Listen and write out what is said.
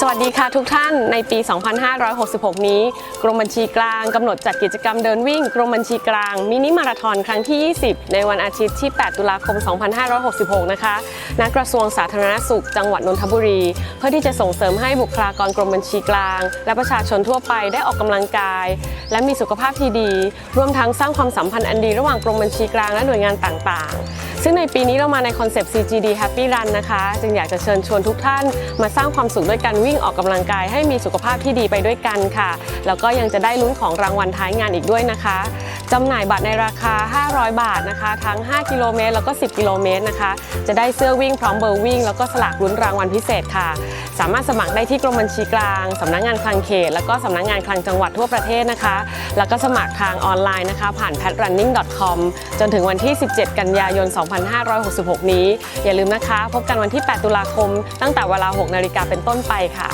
สวัสดีค่ะทุกท่านในปี 2566 นี้ กรมบัญชีกลางกำหนดจัดกิจกรรมเดินวิ่ง กรมบัญชีกลาง มินิมาราธอนครั้งที่ 20 ในวันอาทิตย์ที่ 8 ตุลาคม 2566 นะคะณกระทรวงสาธารณสุข จังหวัดนนทบุรี เพื่อที่จะส่งเสริมให้บุคลากรกรมบัญชีกลาง และประชาชนทั่วไปได้ออกกำลังกาย และมีสุขภาพที่ดี รวมทั้งสร้างความสัมพันธ์อันดีระหว่างกรมบัญชีกลางและหน่วยงานต่างๆ ซึ่งในปีนี้เรามาในคอนเซปต์ CGD Happy Run นะคะ จึงอยากจะเชิญชวนทุกท่านมาสร้างความสุขด้วยการวิ่งออกกำลังกายให้มีสุขภาพที่ดีไปด้วยกันค่ะ แล้วก็ยังจะได้ลุ้นของรางวัลท้ายงานอีกด้วยนะคะจำหน่ายบัตรในราคา 500 บาทนะคะ ทั้ง 5 กิโลเมตรแล้วก็ 10 กิโลเมตรนะคะ จะได้เสื้อวิ่งพร้อมเบอร์วิ่ง แล้วก็สลากลุ้นรางวัลพิเศษค่ะ สามารถสมัครได้ที่กรมบัญชีกลางสำนักงานคลังเขต แล้วก็สำนักงานคลังจังหวัดทั่วประเทศนะคะ แล้วก็สมัครทางออนไลน์นะคะ ผ่าน patrunning.com จนถึงวันที่ 17 กันยายน 2566 นี้ อย่าลืมนะคะ พบกันวันที่ 8 ตุลาคม ตั้งแต่เวลา 6 นาฬิกาเป็นต้นไปค่ะ